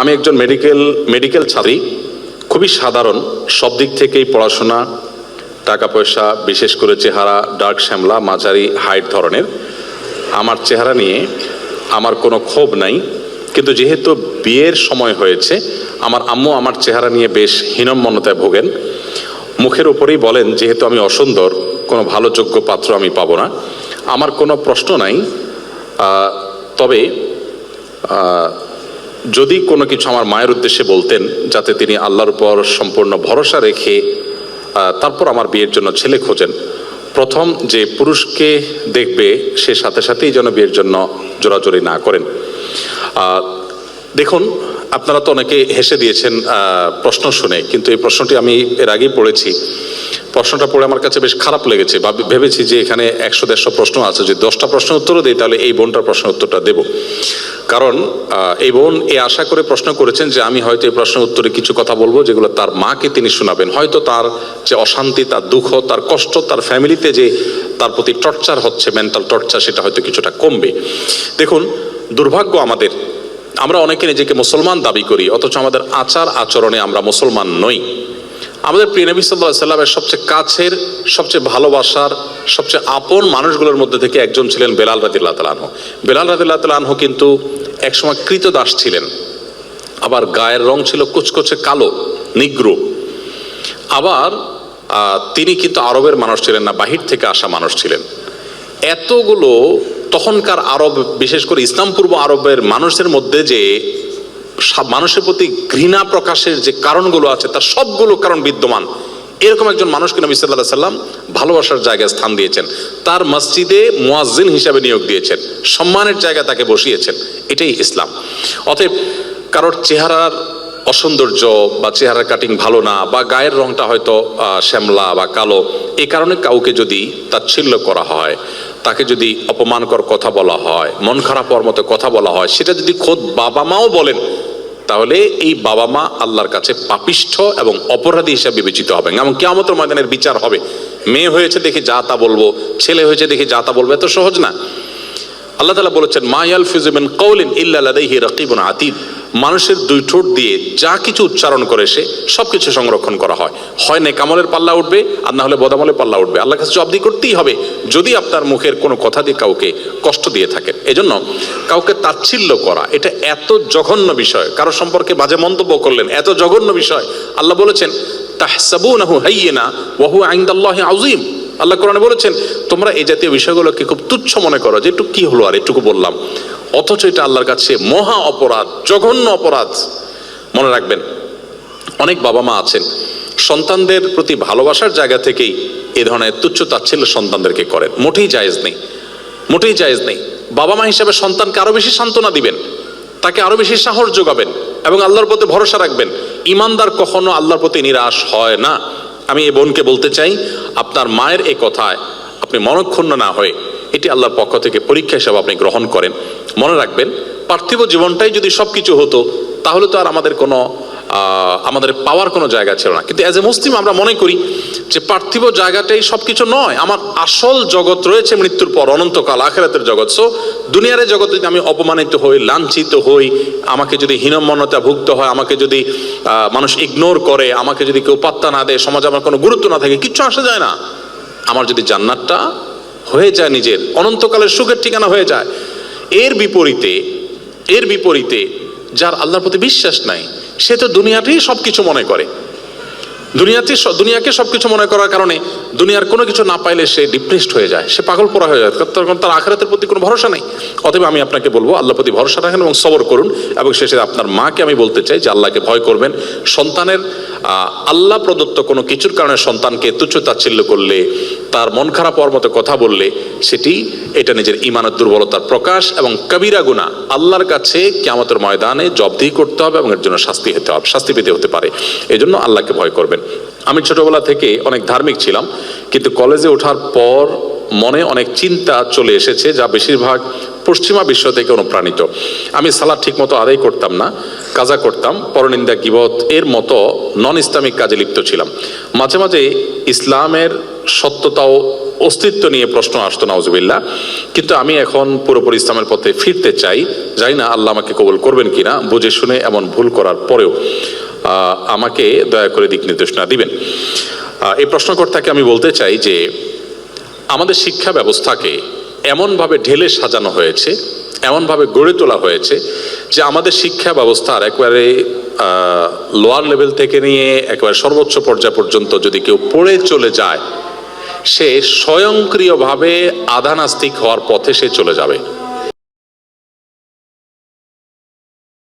আমি একজন medical medical ছাত্রী, খুবই সাধারণ, সব দিক থেকেই পড়াশোনা টাকা পয়সা বিশেষ করে চেহারা ডার্ক শ্যামলা, মাঝারি হাইট ধরনের। আমার চেহারা নিয়ে আমার কোনো ক্ষোভ নাই, কিন্তু যেহেতু বিয়ের সময় হয়েছে, আমার আম্মু আমার চেহারা নিয়ে বেশ হীনম্মন্যতায় ভোগেন। মুখের উপরেই বলেন, যেহেতু আমি অসুন্দর, কোনো ভালো যোগ্য পাত্র আমি পাবো না। আমার কোনো প্রশ্ন নাই। তবে যদি কোনো কিছু আমার মায়ের উদ্দেশ্যে বলতেন, যাতে তিনি আল্লাহর উপর সম্পূর্ণ ভরসা রেখে তারপর আমার বিয়ের জন্য ছেলে খোঁজেন। প্রথম যে পুরুষকে দেখবে, সে সাথে সাথেই যেন বিয়ের জন্য জোরাজোরি না করেন। দেখুন, আপনারা তো অনেকে হেসে দিয়েছেন প্রশ্ন শুনে, কিন্তু এই প্রশ্নটি আমি এর আগেই পড়েছি। প্রশ্নটা পড়ে আমার কাছে বেশ খারাপ লেগেছে। বা ভেবেছি যে এখানে একশো, দেড়শো প্রশ্ন আছে। যদি দশটা প্রশ্ন উত্তরও দিই, তাহলে এই বোনটার প্রশ্ন উত্তরটা দেব। কারণ এই বোন এ আশা করে প্রশ্ন করেছেন যে আমি হয়তো এই প্রশ্নের উত্তরে কিছু কথা বলব যেগুলো তার মাকে তিনি শোনাবেন। হয়তো তার যে অশান্তি, তার দুঃখ, তার কষ্ট, তার ফ্যামিলিতে যে তার প্রতি টর্চার হচ্ছে মেন্টাল টর্চার সেটা হয়তো কিছুটা কমবে। দেখুন, দুর্ভাগ্য আমাদের। আমরা অনেকে নিজেকে মুসলমান দাবি করি, অথচ আমাদের আচার আচরণে আমরা মুসলমান নই। আমাদের প্রিয় নবী সাল্লাহ সাল্লামের সবচেয়ে কাছের, সবচেয়ে ভালোবাসার, সবচেয়ে আপন মানুষগুলোর মধ্যে থেকে একজন ছিলেন বেলাল রাদিল্লাহ তালানহ বেলাল রাদিল্লাহ তালানহ কিন্তু একসময় কৃতদাস ছিলেন। আবার গায়ের রং ছিল কুচকুচে কালো, নিগ্রো। আবার তিনি কিন্তু আরবের মানুষ ছিলেন না, বাহির থেকে আসা মানুষ ছিলেন। এতগুলো তখনকার আরব, বিশেষ করে ইসলাম পূর্ব আরবের মানুষের মধ্যে যে মানুষের প্রতি ঘৃণা প্রকাশের যে কারণগুলো আছে, তার সবগুলো কারণ বিদ্যমান। এরকম একজন মানুষকে নবী সাল্লাহ সাল্লাম ভালোবাসার জায়গায় স্থান দিয়েছেন। তার মসজিদে মুয়াজ্জিন হিসাবে নিয়োগ দিয়েছেন। সম্মানের জায়গায় তাকে বসিয়েছেন। এটাই ইসলাম। অতএব কারোর চেহারার অসৌন্দর্য বা চেহারার কাটিং ভালো না বা গায়ের রংটা হয়তো শ্যামলা বা কালো, এ কারণে কাউকে যদি তাচ্ছিল্য করা হয়, তাকে যদি অপমানকর কথা বলা হয়, মন খারাপ হওয়ার মতো কথা বলা হয়, সেটা যদি খোদ বাবা মাও বলেন তাহলে এই বাবা মা আল্লাহর কাছে পাপিষ্ঠ এবং অপরাধী হিসাবে বিবেচিত হবেন। এবং কেমন ময়দানের বিচার হবে। মেয়ে হয়েছে দেখে যা তা বলব, ছেলে হয়েছে দেখে যা তা বলব, এত সহজ না। আল্লাহ তালা বলেছেন মায়াল ফিজুমিন কৌলিন ইল্লাহি রকিবুন আতিদ মানুষের দুই ঠোঁট দিয়ে যা কিছু উচ্চারণ করে সে সব কিছু সংরক্ষণ করা হয়। হয় নেকামলের পাল্লা উঠবে, আর না হলে বদামলের পাল্লা উঠবে। আল্লাহ কাছে জবাবদি করতেই হবে। যদি আপনার মুখের কোনো কথা দিয়ে কাউকে কষ্ট দিয়ে থাকেন এজন্য কাউকে তাচ্ছিল্য করা, এটা এত জঘন্য বিষয়। কারও সম্পর্কে বাজে মন্তব্য করলেন, এত জঘন্য বিষয়। আল্লাহ বলেছেন, তাহসাবুনাহু হাইয়িনা ওয়া হুয়া ইনদাল্লাহি আল্লাহ কোরআনে বলেছেন, তোমরা এই জাতীয় বিষয়গুলোকে খুব তুচ্ছ মনে করো। যে একটু কি হলো আর একটুকু বললাম। অথচ এটা আল্লাহর কাছে মহা অপরাধ, জঘন্য অপরাধ। মনে রাখবেন, অনেক বাবা মা আছেন, সন্তানদের প্রতি ভালোবাসার জায়গা থেকেই এ ধরনের তুচ্ছ তাচ্ছিল্য সন্তানদেরকে করেন। মোটেই জায়েজ নেই, মোটেই জায়েজ নেই। বাবা মা হিসাবে সন্তানকে আরও বেশি সান্ত্বনা দিবেন, তাকে আরও বেশি সাহস যোগাবেন এবং আল্লাহর প্রতি ভরসা রাখবেন। ইমানদার কখনো আল্লাহর প্রতি নিরাশ হয় না। আমি এই বোনকে বলতে চাই, আপনার মায়ের এই কথায় আপনি মনক্ষুণ্ণ না হয়ে এটি আল্লাহর পক্ষ থেকে পরীক্ষা হিসাবে আপনি গ্রহণ করেন। মনে রাখবেন, পার্থিব জীবনটাই যদি সব কিছু হতো, তাহলে তো আর আমাদের কোনো আমাদের পাওয়ার কোনো জায়গা ছিল না। কিন্তু অ্যাজ এ মুসলিম আমরা মনে করি যে পার্থিব জায়গাটাই সব কিছু নয়। আমার আসল জগৎ রয়েছে মৃত্যুর পর, অনন্তকাল, আখেরাতের জগৎ। সো দুনিয়ার জগতে যদি আমি অপমানিত হই, লাঞ্ছিত হই, আমাকে যদি হীনমন্যতা ভুগতে হয়, আমাকে যদি মানুষ ইগনোর করে, আমাকে যদি কেউ পাত্তা না দেয়, সমাজে আমার কোনো গুরুত্ব না থাকে, কিচ্ছু আসা যায় না। আমার যদি জান্নাতটা হয়ে যায় নিজের, অনন্তকালের সুখের ঠিকানা হয়ে যায়। এর বিপরীতে এর বিপরীতে যার আল্লাহর প্রতি বিশ্বাস নাই, সে তো দুনিয়াতেই সব কিছু মনে করে। দুনিয়াতে দুনিয়াকে সবকিছু মনে করার কারণে দুনিয়ার কোনো কিছু না পাইলে সে ডিপ্রেসড হয়ে যায়, সে পাগল পড়া হয়ে যায়। তখন তার আখেরাতের প্রতি কোনো ভরসা নেই। অতএব আমি আপনাকে বলব, আল্লাহর প্রতি ভরসা রাখেন এবং সবর করুন এবং শেষে আপনার মাকে আমি বলতে চাই যে আল্লাহকে ভয় করবেন। সন্তানের আল্লাহ প্রদত্ত কোনো কিছুর কারণে সন্তানকে তুচ্ছ তাচ্ছিল্য করলে তার মন খারাপ হওয়ার মতো কথা বললে সেটি, এটা নিজের ইমানের দুর্বলতার প্রকাশ এবং কবিরা গুণা আল্লাহর কাছে কেমতের ময়দানে জবদিহি করতে হবে এবং এর জন্য শাস্তি হতে হবে, শাস্তি পেতে হতে পারে। এই জন্য আল্লাহকে ভয় করবেন। আমি ছোটবেলা থেকে অনেক ধার্মিক ছিলাম, কিন্তু কলেজে ওঠার পর মনে অনেক চিন্তা চলে এসেছে, যা বেশিরভাগ পশ্চিমা বিশ্ব থেকে অনুপ্রাণিত। আমি সালাদ ঠিক মতো আদায় করতাম না কাজা করতাম, পরনিন্দা গিবত এর মতো নন ইসলামিক কাজে লিপ্ত ছিলাম। মাঝে মাঝে ইসলামের সত্যতাও অস্তিত্ব নিয়ে প্রশ্ন আসতো, নাউজুবিল্লাহ। কিন্তু আমি এখন পুরোপুরি ইসলামের পথে ফিরতে চাই, জানি না আল্লাহ আমাকে কবুল করবেন কিনা, বুঝে শুনে এমন ভুল করার পরেও আমাকে দয়া করে দিক নির্দেশনা দিবেন। এই প্রশ্নকর্তাকে আমি বলতে চাই যে, আমাদের শিক্ষা ব্যবস্থাকে এমনভাবে ঢেলে সাজানো হয়েছে, এমনভাবে গড়ে তোলা হয়েছে যে আমাদের শিক্ষা ব্যবস্থার একবারে লোয়ার লেভেল থেকে নিয়ে একবারে সর্বোচ্চ পর্যায় পর্যন্ত যদি কেউ পড়ে চলে যায়, সে স্বয়ংক্রিয়ভাবে আধানাস্তিক হওয়ার পথে সে চলে যাবে।